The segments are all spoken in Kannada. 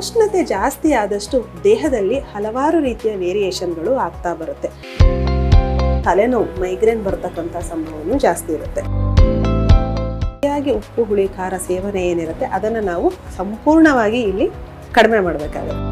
ಉಷ್ಣತೆ ಜಾಸ್ತಿ ಆದಷ್ಟು ದೇಹದಲ್ಲಿ ಹಲವಾರು ರೀತಿಯ ವೇರಿಯೇಷನ್ಗಳು ಆಗ್ತಾ ಬರುತ್ತೆ. ತಲೆನೋವು ಮೈಗ್ರೇನ್ ಬರ್ತಕ್ಕಂಥ ಸಂಭವನೂ ಜಾಸ್ತಿ ಇರುತ್ತೆ. ಸರಿಯಾಗಿ ಉಪ್ಪು, ಹುಳಿ, ಖಾರ ಸೇವನೆ ಏನಿರುತ್ತೆ ಅದನ್ನು ನಾವು ಸಂಪೂರ್ಣವಾಗಿ ಇಲ್ಲಿ ಕಡಿಮೆ ಮಾಡಬೇಕಾಗುತ್ತೆ.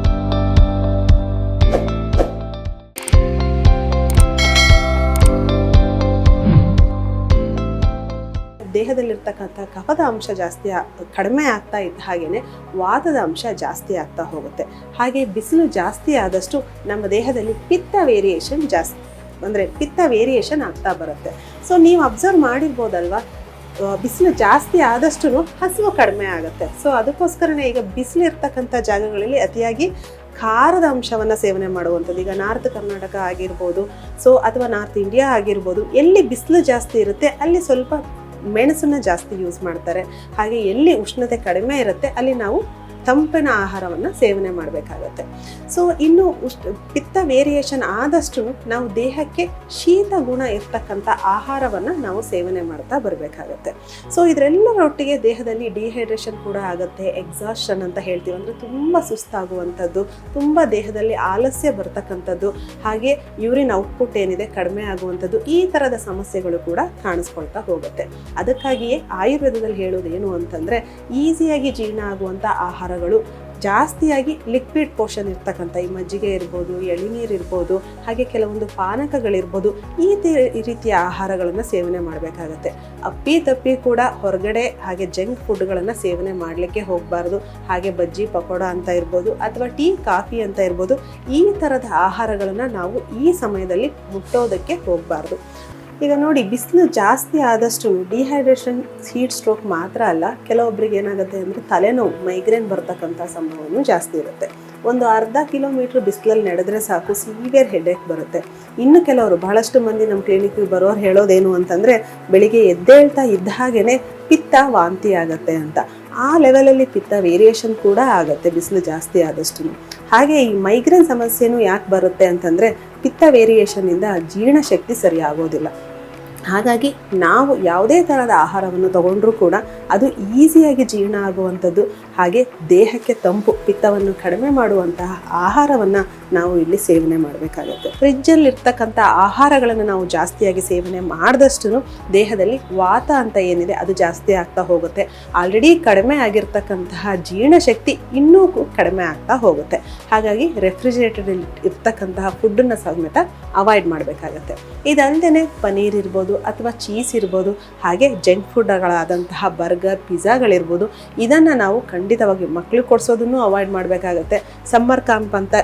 ದೇಹದಲ್ಲಿರ್ತಕ್ಕಂಥ ಕಫದ ಅಂಶ ಜಾಸ್ತಿ ಕಡಿಮೆ ಆಗ್ತಾ ಇದ್ದ ಹಾಗೆಯೇ ವಾತದ ಅಂಶ ಜಾಸ್ತಿ ಆಗ್ತಾ ಹೋಗುತ್ತೆ. ಹಾಗೆ ಬಿಸಿಲು ಜಾಸ್ತಿ ಆದಷ್ಟು ನಮ್ಮ ದೇಹದಲ್ಲಿ ಪಿತ್ತ ವೇರಿಯೇಷನ್ ಜಾಸ್ತಿ, ಅಂದರೆ ಪಿತ್ತ ವೇರಿಯೇಷನ್ ಆಗ್ತಾ ಬರುತ್ತೆ. ಸೊ ನೀವು ಅಬ್ಸರ್ವ್ ಮಾಡಿರ್ಬೋದಲ್ವಾ? ಬಿಸಿಲು ಜಾಸ್ತಿ ಆದಷ್ಟು ಹಸಿವು ಕಡಿಮೆ ಆಗುತ್ತೆ. ಸೊ ಅದಕ್ಕೋಸ್ಕರನೇ ಈಗ ಬಿಸಿಲು ಇರ್ತಕ್ಕಂಥ ಜಾಗಗಳಲ್ಲಿ ಅತಿಯಾಗಿ ಖಾರದ ಅಂಶವನ್ನು ಸೇವನೆ ಮಾಡುವಂಥದ್ದು. ಈಗ ನಾರ್ತ್ ಕರ್ನಾಟಕ ಆಗಿರ್ಬೋದು, ಸೊ, ಅಥವಾ ನಾರ್ತ್ ಇಂಡಿಯಾ ಆಗಿರ್ಬೋದು, ಎಲ್ಲಿ ಬಿಸಿಲು ಜಾಸ್ತಿ ಇರುತ್ತೆ, ಅಲ್ಲಿ ಸ್ವಲ್ಪ ಮೆಣಸನ್ನ ಜಾಸ್ತಿ ಯೂಸ್ ಮಾಡ್ತಾರೆ. ಹಾಗೆ ಎಲ್ಲಿ ಉಷ್ಣತೆ ಕಡಿಮೆ ಇರುತ್ತೆ ಅಲ್ಲಿ ನಾವು ತಂಪಿನ ಆಹಾರವನ್ನು ಸೇವನೆ ಮಾಡಬೇಕಾಗತ್ತೆ. ಸೊ ಇನ್ನು ಪಿತ್ತ ವೇರಿಯೇಷನ್ ಆದಷ್ಟು ನಾವು ದೇಹಕ್ಕೆ ಶೀತ ಗುಣ ಇರ್ತಕ್ಕಂಥ ಆಹಾರವನ್ನು ನಾವು ಸೇವನೆ ಮಾಡ್ತಾ ಬರಬೇಕಾಗತ್ತೆ. ಸೊ ಇದರೆಲ್ಲರೊಟ್ಟಿಗೆ ದೇಹದಲ್ಲಿ ಡಿಹೈಡ್ರೇಷನ್ ಕೂಡ ಆಗುತ್ತೆ ಎಕ್ಸಾಸ್ಟನ್ ಅಂತ ಹೇಳ್ತೀವಿ. ಅಂದರೆ ತುಂಬ ಸುಸ್ತಾಗುವಂಥದ್ದು, ತುಂಬ ದೇಹದಲ್ಲಿ ಆಲಸ್ಯ ಬರ್ತಕ್ಕಂಥದ್ದು, ಹಾಗೆ ಯೂರಿನ್ ಔಟ್ಪುಟ್ ಏನಿದೆ ಕಡಿಮೆ ಆಗುವಂಥದ್ದು, ಈ ಥರದ ಸಮಸ್ಯೆಗಳು ಕೂಡ ಕಾಣಿಸ್ಕೊಳ್ತಾ ಹೋಗುತ್ತೆ. ಅದಕ್ಕಾಗಿಯೇ ಆಯುರ್ವೇದದಲ್ಲಿ ಹೇಳೋದು ಅಂತಂದರೆ ಈಸಿಯಾಗಿ ಜೀರ್ಣ ಆಗುವಂಥ ಆಹಾರಗಳು ಜಾಸ್ತಿಯಾಗಿ ಲಿಕ್ವಿಡ್ ಪೋಷನ್ ಇರ್ತಕ್ಕಂಥ ಈ ಮಜ್ಜಿಗೆ ಇರ್ಬೋದು, ಎಳಿನೀರು ಇರ್ಬೋದು, ಹಾಗೆ ಕೆಲವೊಂದು ಪಾನಕಗಳಿರ್ಬೋದು, ಈ ರೀತಿಯ ಆಹಾರಗಳನ್ನು ಸೇವನೆ ಮಾಡಬೇಕಾಗತ್ತೆ. ಅಪ್ಪಿ ತಪ್ಪಿ ಕೂಡ ಹೊರಗಡೆ ಹಾಗೆ ಜಂಕ್ ಫುಡ್ಗಳನ್ನು ಸೇವನೆ ಮಾಡಲಿಕ್ಕೆ ಹೋಗಬಾರ್ದು. ಹಾಗೆ ಬಜ್ಜಿ, ಪಕೋಡ ಅಂತ ಇರ್ಬೋದು ಅಥವಾ ಟೀ, ಕಾಫಿ ಅಂತ ಇರ್ಬೋದು, ಈ ಥರದ ಆಹಾರಗಳನ್ನು ನಾವು ಈ ಸಮಯದಲ್ಲಿ ಮುಟ್ಟೋದಕ್ಕೆ ಹೋಗಬಾರ್ದು. ಈಗ ನೋಡಿ, ಬಿಸಿಲು ಜಾಸ್ತಿ ಆದಷ್ಟು ಡಿಹೈಡ್ರೇಷನ್ ಹೀಟ್ ಸ್ಟ್ರೋಕ್ ಮಾತ್ರ ಅಲ್ಲ ಕೆಲವೊಬ್ಬರಿಗೆ ಏನಾಗುತ್ತೆ ಅಂದರೆ ತಲೆನೋವು ಮೈಗ್ರೇನ್ ಬರ್ತಕ್ಕಂಥ ಸಂಭವನೂ ಜಾಸ್ತಿ ಇರುತ್ತೆ. ಒಂದು ಅರ್ಧ ಕಿಲೋಮೀಟ್ರ್ ಬಿಸಿಲಲ್ಲಿ ನಡೆದ್ರೆ ಸಾಕು ಸಿವಿಯರ್ ಹೆಡೇಕ್ ಬರುತ್ತೆ. ಇನ್ನು ಕೆಲವರು, ಬಹಳಷ್ಟು ಮಂದಿ ನಮ್ಮ ಕ್ಲಿನಿಕ್ಗೆ ಬರೋರು ಹೇಳೋದೇನು ಅಂತಂದರೆ, ಬೆಳಿಗ್ಗೆ ಎದ್ದೇಳ್ತಾ ಇದ್ದ ಹಾಗೇ ಪಿತ್ತ ವಾಂತಿ ಆಗುತ್ತೆ ಅಂತ. ಆ ಲೆವೆಲಲ್ಲಿ ಪಿತ್ತ ವೇರಿಯೇಷನ್ ಕೂಡ ಆಗುತ್ತೆ, ಬಿಸಿಲು ಜಾಸ್ತಿ ಆದಷ್ಟು ಹಾಗೆ ಈ ಮೈಗ್ರೇನ್ ಸಮಸ್ಯೆನೂ ಯಾಕೆ ಬರುತ್ತೆ ಅಂತಂದರೆ, ಪಿತ್ತ ವೇರಿಯೇಷನಿಂದ ಜೀರ್ಣಶಕ್ತಿ ಸರಿ ಆಗೋದಿಲ್ಲ ಹಾಗಾಗಿ ನಾವು ಯಾವುದೇ ಥರದ ಆಹಾರವನ್ನು ತಗೊಂಡ್ರೂ ಕೂಡ ಅದು ಈಸಿಯಾಗಿ ಜೀರ್ಣ ಆಗುವಂಥದ್ದು, ಹಾಗೆ ದೇಹಕ್ಕೆ ತಂಪು, ಪಿತ್ತವನ್ನು ಕಡಿಮೆ ಮಾಡುವಂತಹ ಆಹಾರವನ್ನು ನಾವು ಇಲ್ಲಿ ಸೇವನೆ ಮಾಡಬೇಕಾಗುತ್ತೆ. ಫ್ರಿಜ್ಜಲ್ಲಿರ್ತಕ್ಕಂಥ ಆಹಾರಗಳನ್ನು ನಾವು ಜಾಸ್ತಿಯಾಗಿ ಸೇವನೆ ಮಾಡಿದಷ್ಟು ದೇಹದಲ್ಲಿ ವಾತ ಅಂತ ಏನಿದೆ ಅದು ಜಾಸ್ತಿ ಆಗ್ತಾ ಹೋಗುತ್ತೆ. ಆಲ್ರೆಡಿ ಕಡಿಮೆ ಆಗಿರ್ತಕ್ಕಂತಹ ಜೀರ್ಣಶಕ್ತಿ ಇನ್ನೂ ಕಡಿಮೆ ಆಗ್ತಾ ಹೋಗುತ್ತೆ. ಹಾಗಾಗಿ ರೆಫ್ರಿಜಿರೇಟರ್ ಇರ್ತಕ್ಕಂತಹ ಫುಡ್ಡನ್ನು ಸಮೇತ ಅವಾಯ್ಡ್ ಮಾಡಬೇಕಾಗತ್ತೆ. ಇದಲ್ಲದೆ ಪನೀರ್ ಇರ್ಬೋದು ಅಥವಾ ಚೀಸ್ ಇರ್ಬೋದು, ಹಾಗೆ ಜಂಕ್ ಫುಡ್ಗಳಾದಂತಹ ಬರ್ಗರ್, ಪಿಜ್ಜಾಗಳಿರ್ಬೋದು, ಇದನ್ನು ನಾವು ಖಂಡಿತವಾಗಿ ಮಕ್ಕಳು ಕೊಡಿಸೋದನ್ನು ಅವಾಯ್ಡ್ ಮಾಡಬೇಕಾಗುತ್ತೆ. ಸಮ್ಮರ್ ಕ್ಯಾಂಪ್ ಅಂತ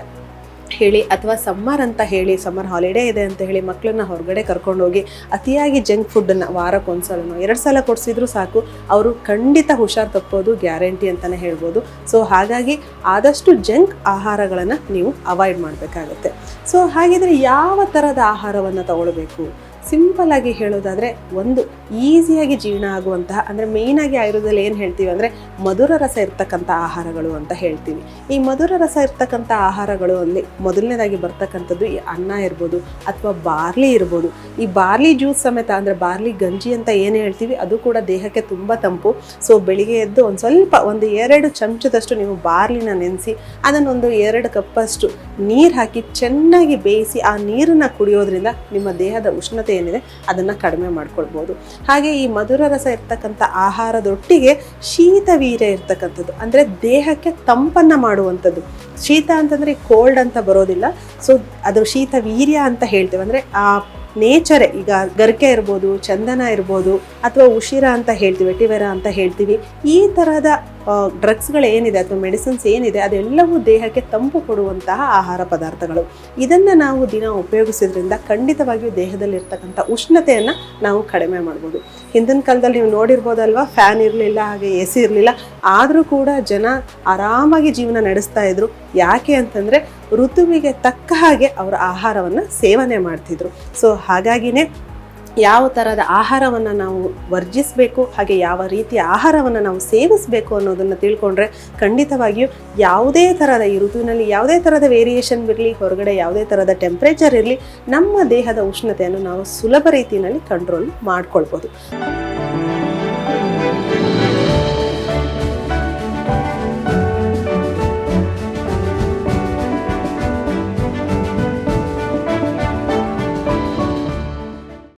ಹೇಳಿ ಅಥವಾ ಸಮ್ಮರ್ ಅಂತ ಹೇಳಿ, ಸಮ್ಮರ್ ಹಾಲಿಡೇ ಇದೆ ಅಂತ ಹೇಳಿ ಮಕ್ಕಳನ್ನ ಹೊರಗಡೆ ಕರ್ಕೊಂಡೋಗಿ ಅತಿಯಾಗಿ ಜಂಕ್ ಫುಡ್ಡನ್ನು ವಾರಕ್ಕೊಂದ್ಸಲನೋ ಎರಡು ಸಲ ಕೊಡಿಸಿದ್ರು ಸಾಕು, ಅವರು ಖಂಡಿತ ಹುಷಾರು ತಪ್ಪೋದು ಗ್ಯಾರಂಟಿ ಅಂತಲೇ ಹೇಳ್ಬೋದು. ಸೊ, ಹಾಗಾಗಿ ಆದಷ್ಟು ಜಂಕ್ ಆಹಾರಗಳನ್ನು ನೀವು ಅವಾಯ್ಡ್ ಮಾಡಬೇಕಾಗುತ್ತೆ. ಸೊ, ಹಾಗಿದ್ರೆ ಯಾವ ಥರದ ಆಹಾರವನ್ನು ತಗೊಳ್ಬೇಕು? ಸಿಂಪಲ್ ಆಗಿ ಹೇಳೋದಾದರೆ ಒಂದು ಈಸಿಯಾಗಿ ಜೀರ್ಣ ಆಗುವಂತಹ, ಅಂದರೆ ಮೇಯ್ನಾಗಿ ಆಯುರ್ವೇದದಲ್ಲಿ ಏನು ಹೇಳ್ತೀವಿ ಅಂದರೆ ಮಧುರ ರಸ ಇರ್ತಕ್ಕಂಥ ಆಹಾರಗಳು ಅಂತ ಹೇಳ್ತೀವಿ. ಈ ಮಧುರ ರಸ ಇರ್ತಕ್ಕಂಥ ಆಹಾರಗಳು ಅಲ್ಲಿ ಮೊದಲನೇದಾಗಿ ಬರ್ತಕ್ಕಂಥದ್ದು ಈ ಅನ್ನ ಇರ್ಬೋದು ಅಥವಾ ಬಾರ್ಲಿ ಇರ್ಬೋದು. ಈ ಬಾರ್ಲಿ ಜ್ಯೂಸ್ ಸಮೇತ ಅಂದರೆ ಬಾರ್ಲಿ ಗಂಜಿ ಅಂತ ಏನು ಹೇಳ್ತೀವಿ, ಅದು ಕೂಡ ದೇಹಕ್ಕೆ ತುಂಬ ತಂಪು. ಸೊ ಬೆಳಿಗ್ಗೆ ಎದ್ದು ಒಂದು ಸ್ವಲ್ಪ, ಒಂದು ಎರಡು ಚಮಚದಷ್ಟು ನೀವು ಬಾರ್ಲಿನ ನೆನೆಸಿ, ಅದನ್ನೊಂದು ಎರಡು ಕಪ್ಪಷ್ಟು ನೀರು ಹಾಕಿ ಚೆನ್ನಾಗಿ ಬೇಯಿಸಿ ಆ ನೀರನ್ನು ಕುಡಿಯೋದ್ರಿಂದ ನಿಮ್ಮ ದೇಹದ ಉಷ್ಣತೆ ಏನಿದೆ ಅದನ್ನು ಕಡಿಮೆ ಮಾಡ್ಕೊಳ್ಬೋದು. ಹಾಗೆ ಈ ಮಧುರ ರಸ ಇರ್ತಕ್ಕಂಥ ಆಹಾರದೊಟ್ಟಿಗೆ ಶೀತ ವೀರ್ಯ ಇರ್ತಕ್ಕಂಥದ್ದು, ಅಂದರೆ ದೇಹಕ್ಕೆ ತಂಪನ್ನು ಮಾಡುವಂಥದ್ದು. ಶೀತ ಅಂತಂದರೆ ಕೋಲ್ಡ್ ಅಂತ ಬರೋದಿಲ್ಲ. ಸೊ ಅದು ಶೀತ ವೀರ್ಯ ಅಂತ ಹೇಳ್ತೇವೆ. ಅಂದರೆ ಆ ನೇಚರೇ ಈಗ ಗರ್ಕೆ ಇರ್ಬೋದು, ಚಂದನ ಇರ್ಬೋದು, ಅಥವಾ ಉಶಿರ ಅಂತ ಹೇಳ್ತೀವಿ ವೆಟಿವೆರ ಅಂತ ಹೇಳ್ತೀವಿ, ಈ ಥರದ ಡ್ರಗ್ಸ್ಗಳು ಏನಿದೆ ಅಥವಾ ಮೆಡಿಸಿನ್ಸ್ ಏನಿದೆ ಅದೆಲ್ಲವೂ ದೇಹಕ್ಕೆ ತಂಪು ಕೊಡುವಂತಹ ಆಹಾರ ಪದಾರ್ಥಗಳು. ಇದನ್ನು ನಾವು ದಿನ ಉಪಯೋಗಿಸೋದ್ರಿಂದ ಖಂಡಿತವಾಗಿಯೂ ದೇಹದಲ್ಲಿರ್ತಕ್ಕಂಥ ಉಷ್ಣತೆಯನ್ನು ನಾವು ಕಡಿಮೆ ಮಾಡ್ಬೋದು. ಹಿಂದಿನ ಕಾಲದಲ್ಲಿ ನೀವು ನೋಡಿರ್ಬೋದಲ್ವಾ ಫ್ಯಾನ್ ಇರಲಿಲ್ಲ, ಹಾಗೆ ಎ ಸಿ ಇರಲಿಲ್ಲ, ಆದರೂ ಕೂಡ ಜನ ಆರಾಮಾಗಿ ಜೀವನ ನಡೆಸ್ತಾ ಇದ್ರು. ಯಾಕೆ ಅಂತಂದರೆ ಋತುವಿಗೆ ತಕ್ಕ ಹಾಗೆ ಅವರ ಆಹಾರವನ್ನು ಸೇವನೆ ಮಾಡ್ತಿದ್ರು. ಸೊ ಹಾಗಾಗಿನೇ ಯಾವ ಥರದ ಆಹಾರವನ್ನು ನಾವು ವರ್ಜಿಸಬೇಕು, ಹಾಗೆ ಯಾವ ರೀತಿಯ ಆಹಾರವನ್ನು ನಾವು ಸೇವಿಸಬೇಕು ಅನ್ನೋದನ್ನು ತಿಳ್ಕೊಂಡ್ರೆ ಖಂಡಿತವಾಗಿಯೂ ಯಾವುದೇ ಥರದ ಈ ಋತುವಿನಲ್ಲಿ ಯಾವುದೇ ಥರದ ವೇರಿಯೇಷನ್ ಇರಲಿ, ಹೊರಗಡೆ ಯಾವುದೇ ಥರದ ಟೆಂಪ್ರೇಚರ್ ಇರಲಿ, ನಮ್ಮ ದೇಹದ ಉಷ್ಣತೆಯನ್ನು ನಾವು ಸುಲಭ ರೀತಿಯಲ್ಲಿ ಕಂಟ್ರೋಲ್ ಮಾಡ್ಕೊಳ್ಬೋದು.